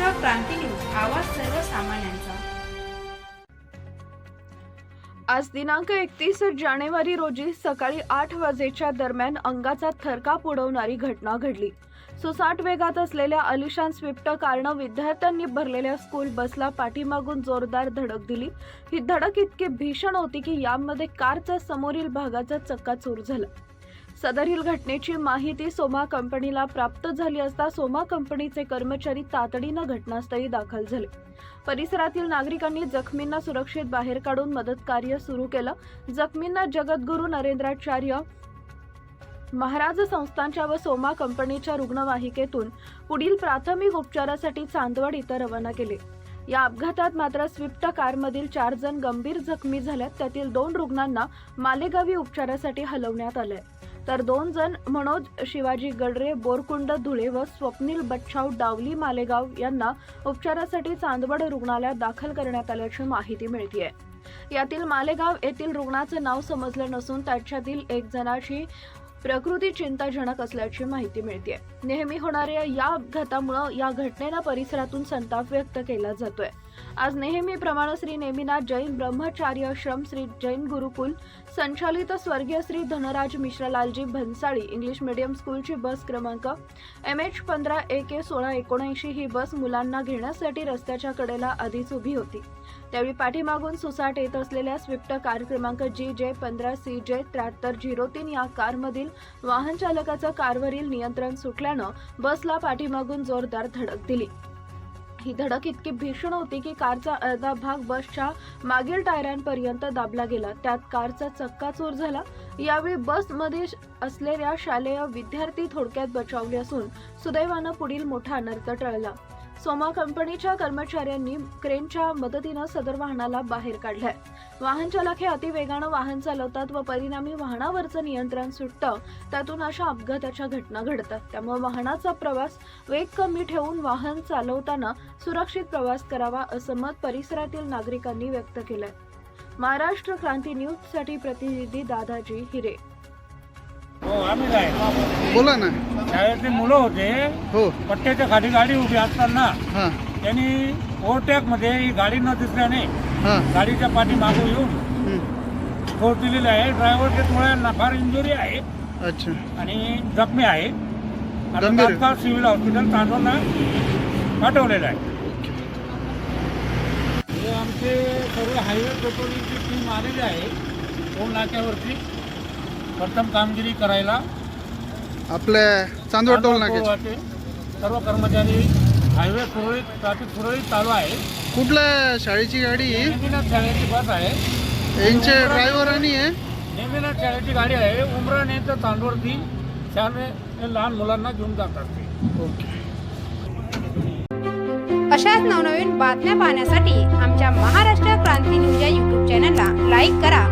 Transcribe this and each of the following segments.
Maharashtra Kranti news आवाज सर्वसामान्यांचा. आज दिनांक एकतीस जानेवारी रोजी सकाळी आठ वाजेच्या दरम्यान अंगाचा थरकाप उडवणारी घटना घडली. सुसाट वेगात असलेल्या अलिशान स्विफ्ट कारनं विद्यार्थ्यांनी भरलेल्या स्कूल बसला पाठीमागून जोरदार धडक दिली. ही धडक इतकी भीषण होती की यामध्ये कारचा समोरील भागाचा चक्काचूर झाला. सदरील घटनेची माहिती सोमा कंपनीला प्राप्त झाली असता सोमा कंपनीचे कर्मचारी तातडीनं घटनास्थळी दाखल झाले. परिसरातील नागरिकांनी जखमींना सुरक्षित बाहेर काढून मदत कार्य सुरू केलं. जखमींना जगद्गुरू नरेंद्राचार्य महाराज संस्थांच्या व सोमा कंपनीच्या रुग्णवाहिकेतून पुढील प्राथमिक उपचारासाठी चांदवड इथं रवाना केले. या अपघातात मात्र स्विफ्ट कारमधील चार जण गंभीर जखमी झाल्यात. त्यातील दोन रुग्णांना मालेगावी उपचारासाठी हलवण्यात आलंय. तर दोन जण मनोज शिवाजी गडरे बोरकुंड धुळे व स्वप्नील बच्छाव डावली मालेगाव यांना उपचारासाठी चांदवड रुग्णालयात दाखल करण्यात आल्याची माहिती मिळतीये. यातील मालेगाव येथील रुग्णाचं नाव समजलं नसून त्याच्यातील एक जणाची प्रकृती चिंताजनक असल्याची माहिती मिळते नेहमी होणाऱ्या या अपघातामुळे या घटनेनं परिसरातून संताप व्यक्त केला जातोय. आज नेहमीप्रमाणे श्री नेमिनाथ जैन ब्रह्मचार्य आश्रम श्री जैन गुरुकुल संचालित स्वर्गीय श्री धनराज मिश्रलालजी भन्साळी इंग्लिश मीडियम स्कूलची बस क्रमांक एम एच पंधरा ए के सोळा एकोणऐंशी ही बस मुलांना घेण्यासाठी रस्त्याच्या कडेला आधीच उभी होती. त्यावेळी पाठीमागून सुसाट येत असलेल्या स्विफ्ट कार क्रमांक जी जे पंधरा सी जे त्र्याहत्तर झिरो तीन या कारमधील वाहन चालकाचं कारवरील नियंत्रण सुटल्यानं बसला पाठीमागून जोरदार धडक दिली. ही धडक इतकी भीषण होती की कारचा अर्धा भाग बसच्या मागील टायरांपर्यंत दाबला गेला. त्यात कारचा चक्काचूर झाला. यावेळी बसमध्ये असलेल्या शालेय विद्यार्थी थोडक्यात बचावले असून सुदैवानं पुढील मोठा अनर्थ टळला. सोमा कंपनीच्या कर्मचाऱ्यांनी क्रेनच्या मदतीनं सदर वाहनाला बाहेर काढलंय. वाहन चालक हे अतिवेगानं वाहन चालवतात व परिणामी वाहनावरचं नियंत्रण सुटतं. त्यातून अशा अपघाताच्या घटना घडतात. त्यामुळे वाहनाचा प्रवास वेग कमी ठेवून वाहन चालवताना सुरक्षित प्रवास करावा असं मत परिसरातील नागरिकांनी व्यक्त केलंय. महाराष्ट्र क्रांती न्यूजसाठी प्रतिनिधी दादाजी हिरे. हो बोला ना. शाळेतले मुलं होते हो. पट्ट्याच्या खाली गाडी उभी असताना हां. त्यांनी ओव्हरटेकमध्ये ही गाडी न दिसल्याने हां. गाडीच्या पाठी मागून येऊन हं. ठोस दिलेली आहे. ड्रायव्हरच्या मुलांना फार इंजुरी आहे अच्छा. आणि जखमी आहे. आता गंभीर. तात्काळ सिव्हिल हॉस्पिटल तांडवला पाठवलेलं आहे. हे आमचे सर्व हायवे पेट्रोलिंगची टीम आलेली आहे. टोल नाक्यावरती. प्रथम कामगिरी करायला. आपल्या चांदवड टोल नाक्याचे. नागपूरवाचे सर्व कर्मचारी हायवे सुरळीत ट्रॅफिक सुरळीत चालू आहे. कुठल्या शाळेची गाडी? शाळेची बस आहे. यांचे ड्रायव्हर आणि आहे नेहमीनाथ शाळेची गाडी आहे. उमराणे तर तांडवरती त्याने हे लहान मुलांना घेऊन जातात ते. ओके. अशाच नवनवीन बातम्या पाहण्यासाठी आमच्या महाराष्ट्र क्रांती न्यूज या यूट्यूब चॅनलला लाईक करा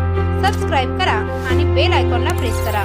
सबस्क्राईब करा आणि बेल आयकॉनला प्रेस करा.